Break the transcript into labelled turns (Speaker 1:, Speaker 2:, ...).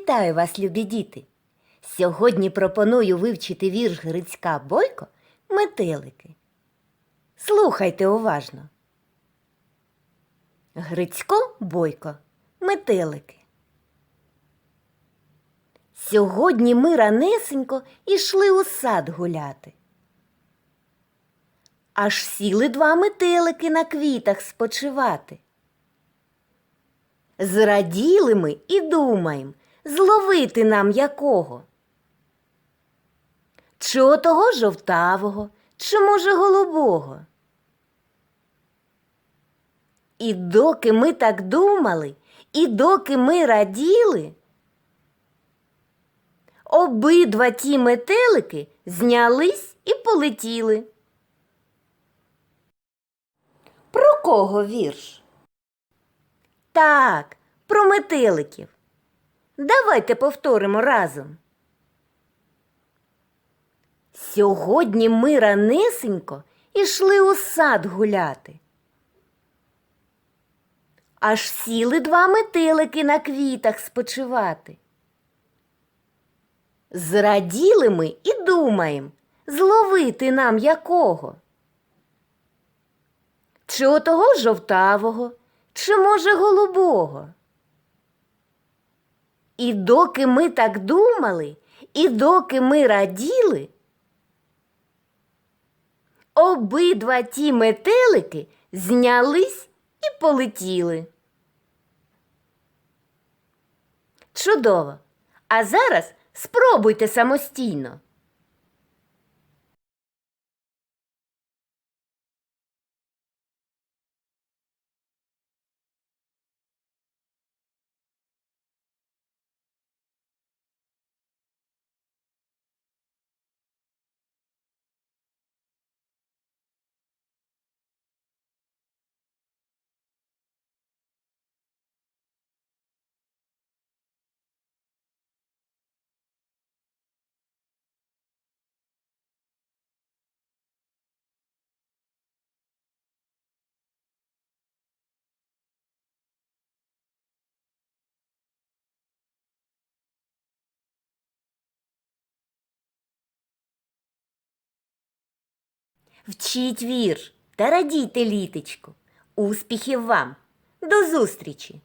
Speaker 1: Вітаю вас, любі діти! Сьогодні пропоную вивчити вірш Грицька Бойко Метелики. Слухайте уважно. Грицько Бойко Метелики. Сьогодні ми ранесенько ішли у сад гуляти. Аж сіли два метелики на квітах спочивати. Зраділи ми і думаєм, зловити нам якого. Чи отого жовтавого, чи, може, голубого. І доки ми так думали, і доки ми раділи, обидва ті метелики знялись і полетіли. Про кого вірш? Так, про метеликів. Давайте повторимо разом. Сьогодні ми ранесенько ішли у сад гуляти. Аж сіли два метелики на квітах спочивати. Зраділи ми і думаєм, зловити нам якого. Чи отого жовтавого, чи, може, голубого. І доки ми так думали, і доки ми раділи, обидва ті метелики знялись і полетіли. Чудово! А зараз спробуйте самостійно. Вчіть вірш та радійте літочку. Успіхів вам! До зустрічі!